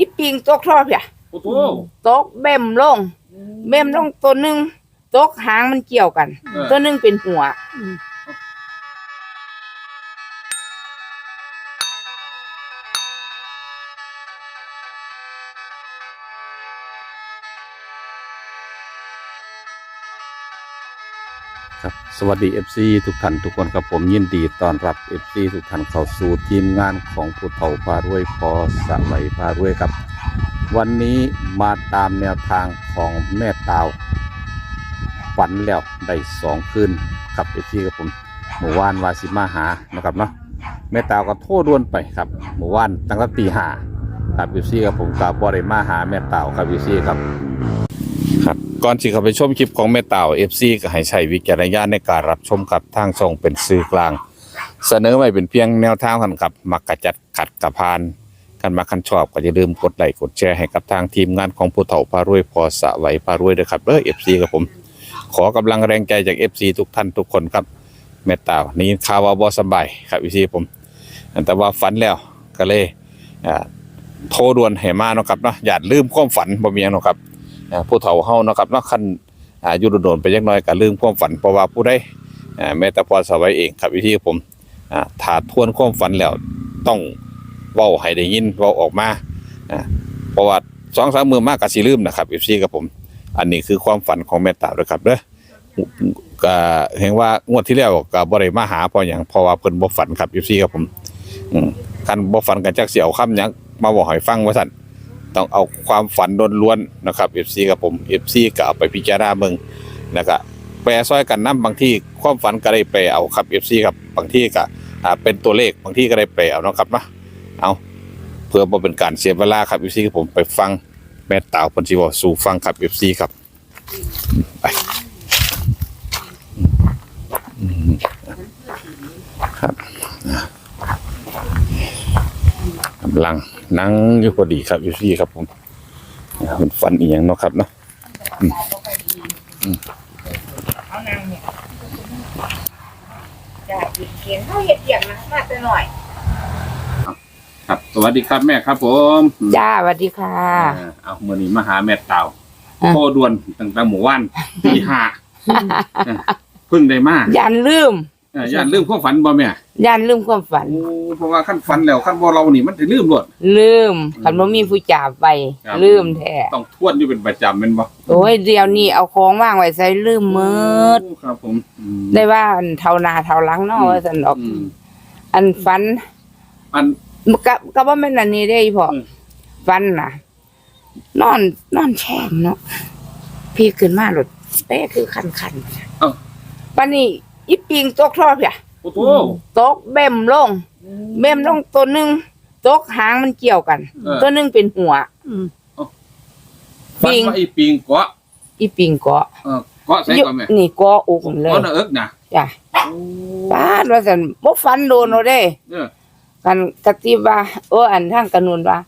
อีปิงตกท่อเพียโอ้โหตกเบ่มลง เบ่มลงตัวหนึงตกหางมันเกี่ยวกัน เออ ตัวหนึงเป็นหัวครั สวัสดี FC ทุกท่านทุกคนครับผมยินดีต้อนรับ FC ทุกท่านเข้าสู่ทีมงานของผู้เฒ่าพารวยพอสวัยพารวยครับ วันนี้มาตามแนวทางของแม่ตาวฝันแล้วได้สองคืนครับ FC ครับผมเมื่อวานวาสิมาหานะครับเนาะแม่ตาวก็โทษด่วนไปครับเมื่อวานตั้งแต่ตีห้าครับ FC ครับผมกับบริมาหาแม่ตาวครับ FC ครับ ครับก่อนที่เข้าไปชมคลิปของแม่เต่า FC ก็ให้ใช้วิจารณญาณในการรับชมครับทางช่องเป็นสื่อกลาง เสนอไว้เป็นเพียงแนวทางกันครับมักกระจัดขัดกระพานกันมาคันชอบก็อย่าลืมกดไลค์กดแชร์ให้กับทางทีมงานของผู้เฒ่าพารวยพอสะไหวพารวยด้วยครับเด้อ FC กับผม ขอกำลังแรงใจจาก FC ทุกท่านทุกคนครับแม่เต่านี่ข่าวว่าบ่สบายครับ FC ผมแต่ว่าฝันแล้วก็เลยอ่โทรด่วนให้มาเนาะครับเนาะอย่าลืมความฝันบ่มียงเนาะครับ ผู้เฒ่าเฮานะครับนาะคันอายุโดนไปจักหน่อยก็ลืมความฝันเพราะว่าผู้ใดอ่าแม้แต่พอสวัยเองครับวิธีผมอ่าถ้าทวนความฝันแล้วต้องเว้าให้ได้ยินเว้าออกมาอ่าเพราะว่าสองสามมือมากก็สิลืมนะครับ FC กับผม อันนี้คือความฝันของแม่ตาด้วยครับเด้อก็เห็นว่างวดที่แล้วก็บ่ได้มาหาพราะหยังพระว่าเพิ่นบ่ฝันครับ FC กับผมอืมคันบ่ฝันกันจักเสิเอาคำหยังมาบอกให้ฟังว่าซั่น ต้องเอาความฝันล้วนๆนะครับเอฟซีกับผม FC ก็เอาไปพิจารณาเมืองนะครับแปรซ้อยกันน้ำบางที่ความฝันก็ได้แปลเอาครับเอฟซีครับบางที่ก็เป็นตัวเลขบางที่ก็ได้แปลเอานะครับนะเอาเพื่อเป็นการเสียเวลาครับเอฟซีกับผมไปฟังแม่ตาวพันชิวสู่ฟังครับเอฟซีครับไปอืมครับกำลังนั่งอยู่พอดีครับ FC ครับผมมันฟันอียงเนาะครับเนาะเอานางเนี่ยจ้าอีกเขียนเขาเห็ดเหียงนะมาแต่หน่อย ครับ สวัสดีครับแม่ครับผมจ้าสวัสดีค่ะเอ่อเอามื่อนี้มาหาแม่เต่าอะโทรด่วนตั้งแต่หมู่บ้านตีห้าเออเพิ่งได้มายันลืม เอ่อย่านลืมความฝันบ่แม่ยันลืมความฝัน โอ้เพราะว่าขั้นฝันแล้วขั้นบ่เรานี่มันจะลืมหมด ลืมคันบ่มีผู้จ่าไปครับ ลืมแท้ต้องทวนอยู่เป็นประจำแม่นบ่โอ้ยเดี๋ยวนี้เอาของว่างไว้ใส่ลืมมืดโอ้ครับผมอืม ได้ว่าอันเท่าหนาเท่าหลังเนาะว่าซั่นดอก อืมอันฝันอัน ก็ก็บ่แม่นอันนี้ได้พออืมฝันน่ะ นอนนอนแช่งเนาะพี่ขึ้นมาหลดเป้คือคันคันเอ้า ปานนี้ อีปิงตกท่อเพียโอ้โหตกเบ่มลงเบ่มลงตัวหนึงตกหางมันเกี่ยวกัน เออ ตัวหนึงเป็นหัวฝันปิง ว่าไอ้ปิงเกาะอีปิงเกาะเออเกาะใส่ก่อนแม่นี่เกาะอกเลเกาะยหน้าเอิกนะจ้ะป้าดว่าซั่นบ่ฟันโดนเอาเด้ เออกันกะติว่าโอ้อันทางกระนุนว่า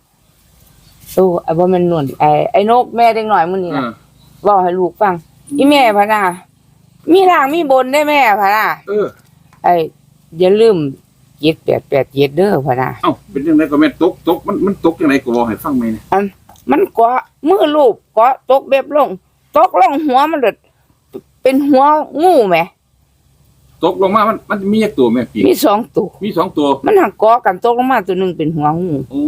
โอ้ไอ้บ่แม่นนุ่นไอ้ไอ้นกแม่เด็กน้อยมื้อนี้เอน่ะอเว้าให้ลูกฟังอีแม่พะนะ มีล่างมีบนได้แม่พะนะเออ ไอ้อย่าลืม7887เด้อพะนะเอ้าเป็นจังไดก็แม่ตกตกมันมันตกจังไดก็บอกให้ฟังแม่นะมันเกาะมือลูกเกาะตกเบ็บลง ตกลงหัวมันเดดเป็นหัวงูแหมตกลงมามันมันมีจักตัวแม่ปิงมีสองตัวมีสองตัวมันหักเกาะกันตกลงมาตัวหนึงเป็นหัวงูโอ้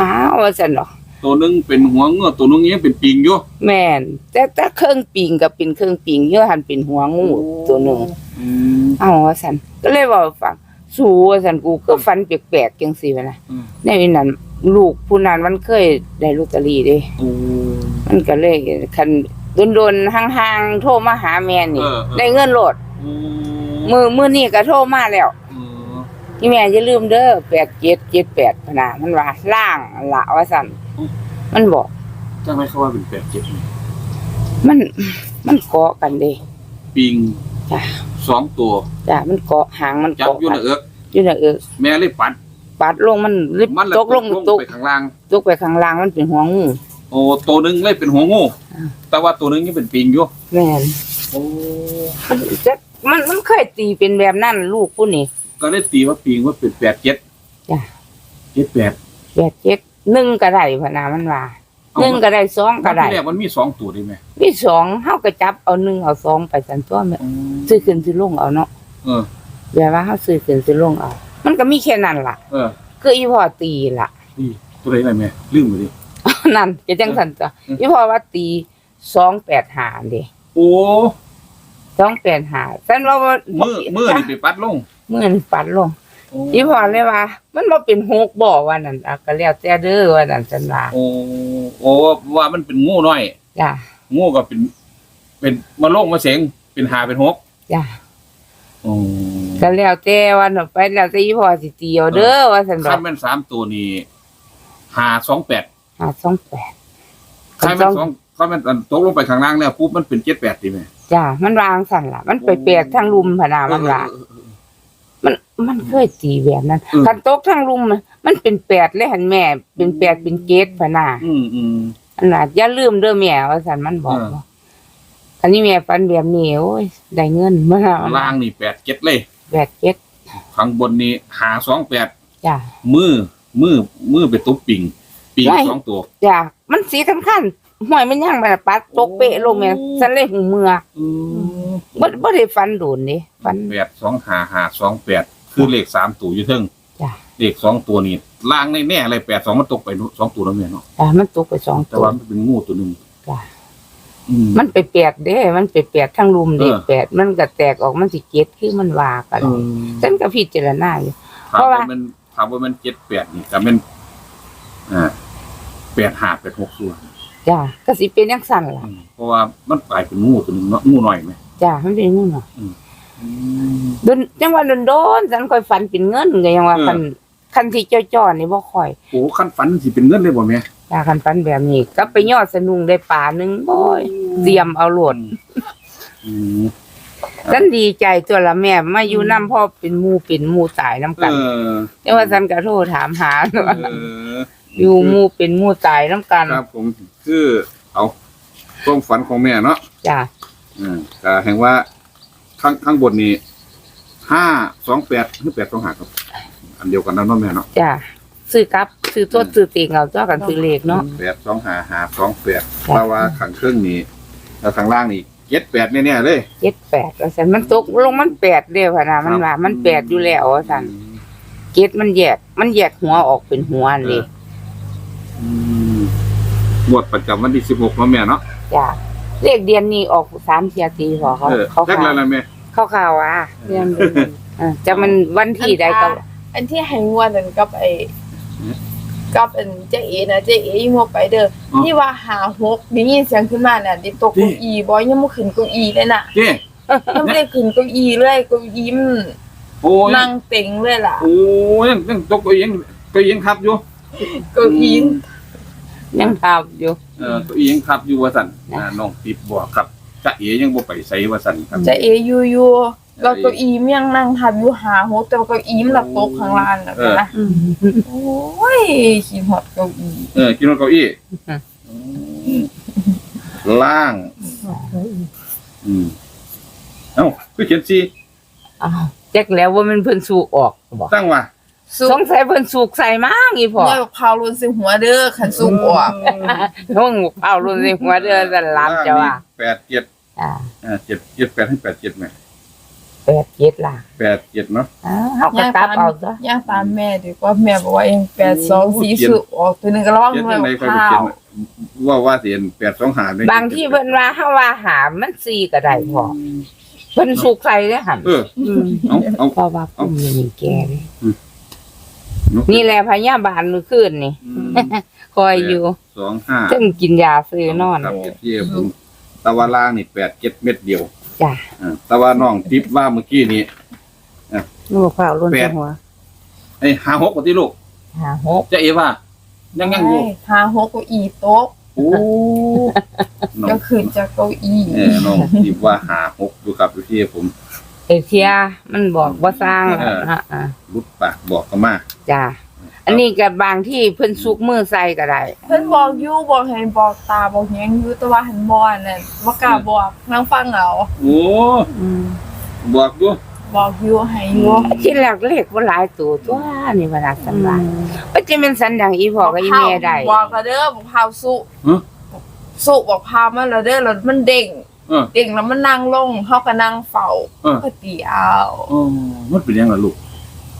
อ้าวว่าซั่นดอก ตัวหนึงเป็นหัวเงือกตัวหนึงยังเป็นปิงอยู่ แม่น แต่แต่เครื่องปิงกับเป็นเครื่องปิงเยอะหันเป็นหัวงูตัวหนึงอืมอ้าวว่าซั่นก็เลยเว่าให้ฟังสู้ว่าซั่นกูก็ฝันแปลกๆจังซี่แหมล่ะอืม ในนั้นลูกผู้นั้นมันเคยได้ลอตเตอรี่เด้ โอ้ มันก็เลยคันโดนๆห่างๆโทรมาหาแม่นี่เออเออ ได้เงินโลดโอ้มือมือนี่ก็โทรมาแล้วเออที่แม่อย่าลืมเด้อแปดเจ็ดเจ็ดแปดพะนะมันว่าล่างละว่าสั่น มันบอกจังไรเขาว่าเป็นแปดเจ็ดนี่มันมันเกาะกันเด้ปิงจ้ะสองตัวจ้ะมันเกาะหางมันจับเกาะอยู่กัในนเอิกอยู่ในเออแม่เลยปัด ปัดลงมันลิบมันเลยตกลงตตกกไปข้างล่าง ตกไปข้างล่างมันเป็นหัวงูโอ้ตัวหนึงเลยเป็นหัวงูอ่าแต่ว่าตัวหนึงยังเป็นปิงอยู่แม่นโอ้มันจะมันมันเคยตีเป็นแบบนั้นลูกผู้นี่ก็เลยตีว่าปิงว่าเป็นแปดเจ็ดจ้ะ เจ็ดแปดแปดเจ็ด หนึ่งก็ได้พะนามันว่าหนึ่งก็ได้สองก็ก็ได้แรกมันมีสองตัวได้ไหมมีสองเฮาก็จับเอาหนึ่งเอาสองไปสันตัวแม่ซื้อขึ้นซื้อลงเอาเนาะเออ แบบว่าเฮาซื้อขึ้นซื้อลงเอา มันก็มีแค่นั้นล่ะ เออคืออีพ่อตีล่ะ นี่ตัวไหนอะไรแม่ลืมไปดิ นั่นก็จังสันจ้ะอืม อีพ่อว่าตีสองแปดหาเด้โอ้สองแปดหาฉันว่าว่ามือมือนี่ไปปัดลง มือนี่ปัดลง อีพ่อเลยว่า มันบ่เป็นหกบ่ว่านั่นอะก็แล้วแต่เด้อว่านั่นฉันว่าโอ้โอ้ว่ามันเป็นงูน้อยจ้ะงูก็เป็น เป็นมาโลงมาเสงเป็นหาเป็นหกจ้ะโอ้ก็แล้วแต่ว่าเนาะไปแล้วแต่อีพ่อสิตีเอาเด้อว่าซั่นดอข้ากมแม่นสามตัวนี้หาสองแปดหาสองแปดข้ามแม่นสองข้ามแม่นอันตกลงไปข้างล่างแล้วปุ๊บมันเป็นเจ็ดแปดดีไหมจ้ะมันวางสั่นล่ะ มันไปแปดทางลุมพะนามันว่า มันมันเคยตีแบบนั้นอืม คันตกทางลุมมันมันเป็นแปดเลยหันแม่ เป็นแปดเป็นเกตพะนาอืมอืม อันน่ะอย่าลืมเด้อแม่ว่าซั่นมันบอกเออว่าอันนี้แม่ฟันแบบนี้โอ้ยได้เงินมาล่างนี่แปดเจ็ดเลยแปดเจ็ดข้างบนนี่หาสองแปดจ้ะ มือมือมือไปตุ๊บปิงปิงไว้ สองตัว จ้ะมันสีคันคันๆ ห้อยมันย่างไปน่ะปัดตกเปะลงแม่ฉันเลยหูเมือบ่บ่ได้ฟันโดนนี่ฟัน แปดสองหาหาสองแปดคือเลขสามตัวอยู่เทิงจ้ะ เลขสองตัวนี่ล่างแน่ๆเลยแปดสองมันตกไปสองตัวแล้วแม่เนาะจ้ะมันตกไปสองแต่ตัว ว่ามันเป็นงูตัวหนึ่งจ้ะ อืม มันไปแปดเด้ มันไปแปดทั้งลุมเด้เออ แปดมันก็แตกออกมันสิเก็ดคือมันว่ากันเออฉันก็พิจารณาอยู่ ถามเพราะว่า ว่ามันถามว่ามันเจ็ดแปดนี่แต่มันอ่าแปดหาแปดหกส่วน จ้ะก็สิเป็นจังซั่นล่ะ อืมเพราะว่ามันกลายเป็นงูตัวหนึ่งเนาะงูหน่อยไหม จ้ะมันเป็นงูเนาะอืมโดนจังว่าโดนๆฉันค่อยฝันเป็นเงินก็ยังว่าเออ คันคันที่จ้อๆนี่บ่ค่อยโอ้ขั้นฝันสิเป็นเงินเลยบ่แม่จ้ะคันฝันแบบนี้ ก็ไปยอดสนุงได้ป่าหนึงโอ้ยเตรียมเอาโหลดอืมฉันดีใจตัวละแม่มาอยู่นํพ่อเป็นหมู่เป็นหมู่ตายนํเอกันอแต่ว่าฉันก็โทรถามหาเออ อยู่หมู่เป็นหมู่ตายนํกันครับผมคือเอาความฝันของแม่เนาะจ้ะอืมแต่แห่งว่าข้างข้างบนนี้ห้าสองแปดหรือแปดสองห้าครับ อันเดียวกันนะเนาะแม่เนาะจ้ะซื้อกลับซื้อตัวซื้อเติงเอาตัวกันซื้อเลขเนาะ แปดสองห้าห้าสองแปดจ้ะเพราะว่าข้างเครื่องนี้แล้วข้างล่างนี่เจ็ดแปดแน่ๆเลยเจ็ดแปดว่าสันมันตกลงมันแปดเดียวพะนะมันว่ามันแปดอยู่แล้วว่าสันเจ็ดมันแยกมันแยกหัวออกเป็นหัวอันนี่อืม งวดประจำวันที่สิบหกเนาะแม่เนาะจ้ะเลขเดือนนี้ออกสามเทียตีพอเขาเออเขาจักข่าแล้ววนะแม่ เขาข่าวว่าเดือนเดือนเออจะมันวันที่ใดก็ อันที่ให้งวดนั้นกับไอ้กับอันเจ๊เอนะเจ๊เอยิ่งว่าไปเด้ออที่ว่าหาหกได้ยินเสียงขึ้นมาน่ะดิตกเก้าอี้บ่ยังบ่ขึ้นเก้าอี้เลยน่ะเจ้ยังไม่ได้ขึ้นเก้าอี้เลยเก้าอี้มันโอ้ยนั่งเต็งเลยล่ะโอ้ยยังยังตกตัวเองตัวเองทับอยู่เก้าอี้ ยังข่าวอยู่ เออตัวเองทับอยู่ว่าสันนะ อ่าน้องติดบอกครับจะเอ๋ยังบ่ไปใส่ว่าสันครับเจ๊เออยู่อยู่แล้วเก้าอี้มันยังนั่งทับอยู่หาหกแต่ว่าเก้าอี้มันหลับตกข้างล่างน่ะนะอืมโอ้ยขี้หอดเก้าอี้เออกินรถเก้าอี้อืมล่าง อืมเอ้าคือเขียนซีอ้าวแจ็คแล้วว่ามันเพิ่นสูกออกบอกตั้งว่า สุสกงสัยเพิ่นสูกใส่มากอีพอเมื่อพาวรุนสิหัวเด้อขันสุกออกห้องเอารุ่นในหัวเดือนสันหลับจะว่าแปดเจ็ดอ่าอ่าเจ็ดเจ็ดแปดให้แปดเจ็ดไหมแปดเจ็ดล่ะแปดเจ็ดเนาะอ้าวเขาก็กลับเอาซะย่างตามแม่ดีกว่าแม่บอกว่าเองแปดสองสี่สุออกตัวหนึ่งก็ระวังเจ็ดด้วยยังไงค่อยไปข้าเขียนวว่าว่าเสียนแปดสองหาบางที่เพิ่นว่าเฮาว่าหามันสี่ก็ได้พอเพิ่นสุกใส่เด้อหั่นเออ อืมเอาเอา เพราะว่าผมนี่แก่เลย นกนี่แหละพยาบาลมื้อคืนนี่ อืมคอยอยู่สองห้าซึ่งกินยาซื้อนอนครับเจ็ดเยี่ยผมตะวันล่างนี่แปดเจ็ดเม็ดเดียวจ้ะอ่าตะวันน้องทิพย์ว่าเมื่อกี้นี้ลูกเฝ้ารุ่นแปด หัวไอ้หาหกกว่าที่ลูกหาหกจะเอว่ายังยังอยู่หาหกเก้าอี้โต๊ะโอ้น้อก็งขึ้นจากเก้าอี้เออน้องทิพย์ว่าหาหกอยู่กับอยู่ที่ผม เอเชียมันบอกบ่สร้างเออฮะอ่ารุดปากบอกกันมาจ้ะอันนี้ก็บางที่เพิ่นสุกมือใส่ก็ได้เพิ่นบอกอยู่บอกให้บอกตาบอกหยังอยู่แต่ว่าหันบอลนั่นว่ากล้าบอกนั่งฟังเอาโอ้อืมบอกอยู่บอกอยู่ให้อยู่ที่แรกเลขบ่หลายตัวตัวนี่ว่าล่ะสันว่าก็จะเป็นสันดังอีพ่อกับอีแม่ได้บอกกระเด้อบอกพาวสุฮะสุบอกพามาแล้วเด้อแล้วมันเด้งเออเด้งแล้วมันนั่งลงเฮาก็นั่งเฝ้าเออ ก็ตีเอาอ๋อมันเป็นยังไงลูก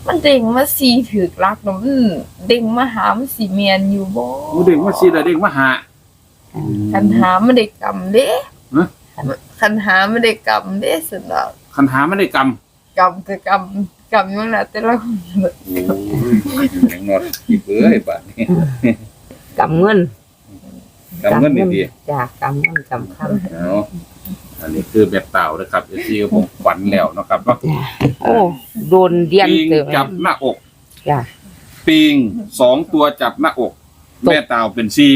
มันเด้งมาสีถึกรักเนาะมันเด้งมาหามันสิเมียนอยู่บ่โอ้เด็กมาซีแล้วเด็กมาหา คันหามันได้กรรมเด้ฮะ คันหามันได้กรรมเด้สุดแล้วคันหาไม่ได้กรรมกรรมคือกรรมกรรมมันน่ะแต่ละคนโอ้ยยังนอนอีเบ้ยบาดนี้กำเงิน กำเงินนี่ดีจ้ะกำเงินกำคำเอาอันนี้คือแบบเต่านะครับเอซีก็ผมฝันแล้วเนาะครับเนาะโอ้โดนเดียนปิงเติมจับหน้าอกจ้ะปิงสองตัวจับหน้าอกตกแม่เต่าเป็นซี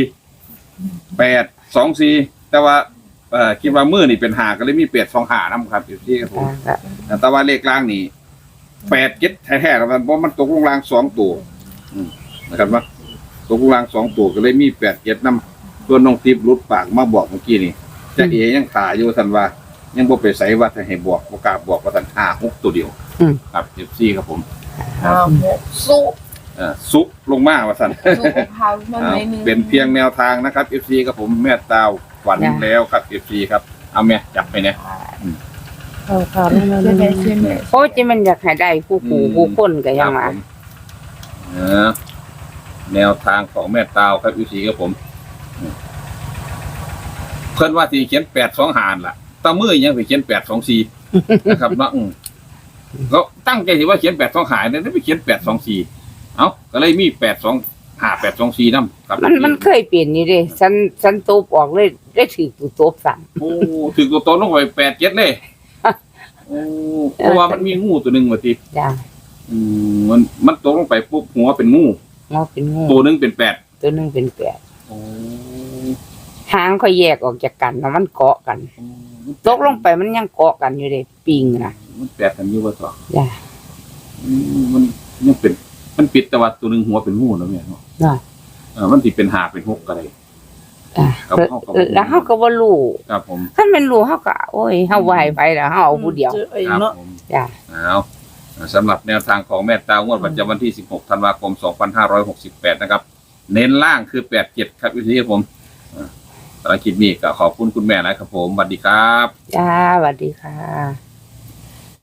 แปดสองซีแต่ว่าเอ่อคิดว่ามือนี่เป็นหาก็เลยมีเป็ดสองหานํครับเอซีครับผมจ้ะก็แต่ว่าเลขล่างนี่แปดเจ็ดแท้ๆแล้วมันเพราะมันตกลงล่างสองตัวอืมนะครับว่าตกลงล่างสองตัวก็เลยมีแปดเจ็ดน้ำ ตัวน้องทิพย์รุดปากมาบอกเมื่อกี้นี่จะเอยังขาอยู่ทันว่า ยังบ่ไปใส่ว่าถ้าให้บอกบ่กล้าบอกว่าทันห้าหกตัวเดียวอืม ครับเอฟซีครับผมอ้าวสุเอ่อซุกลงมาว่าสันสุพามันอ้าวไม่นึงเป็นเพียงแนวทางนะครับเอฟซีครับผมแม่ตาวฝันแล้วครับเอฟซีครับเอาแม่จับไปเนี่ย เออค่ะไม่ไม่จะไม่ได้ใช่ไหมโอ้จะมันอยากให้ได้ผู้ผู้ผู้คนก็ยังมา ครับผมเออแนวทางของแม่ตาวครับเอฟซีครับผมอืม เพิ่นว่าที่เขียนแปดสองหานล่ะตามือยังไปเขียนแปดสองสี่นะครับเนาะอืมก็ตั้งใจที่ว่าเขียนแปดสองหายเนี่ยไปเขียนแปดสองสี่เอ้าก็เลยมีแปดสองหาแปดสองสี่นั่ครับมันมันเคยเปลี่ยนนี่เด้ฉันฉันตบออกเลย ได้ถือตัวตบสั่งโอ้ถึงตัวโตลงไปแปดเจ็ดเลยโอ้เพราะว่ามันมีงูตัวหนึ่งว่าทีจ้ะอืมมันมันตกลงไปปุ๊บหัวเป็นงูงอเป็นงูตัวหนึงเป็นแปดตัวหนึงเป็นแปดโอ้ หางเขาแยกออกจากกันแล้วมันเกาะกัน ตกลงไปมันยังเกาะกันอยู่เลยปิงนะมันแปดกันอยู่ว่าต่อจ้ะอืมมันยังเป็น มันปิดแต่ว่าตัวหนึ่งหัวเป็นงูนะแม่เนาะน่ะเออมันติเป็นหาเป็นหกอะไรอะครับเขาก็บ่แล้วเฮาก็บ่รู้ครับผมถ้ามันรู้เฮาก็โอ้ยเฮาไหวไปแล้วเฮาเอาผู้เดียวครับผมจ้ะเอาสำหรับแนวทางของแม่ตางวดประจำวันที่ 16 ธันวาคม 2568 นะครับ เน้นล่างคือ 87 ครับวิธีครับผมอ่า สำหรับคลิปนี้ก็ขอบคุณคุณแม่นะครับผมสวัสดีครับ จ้าสวัสดีค่ะ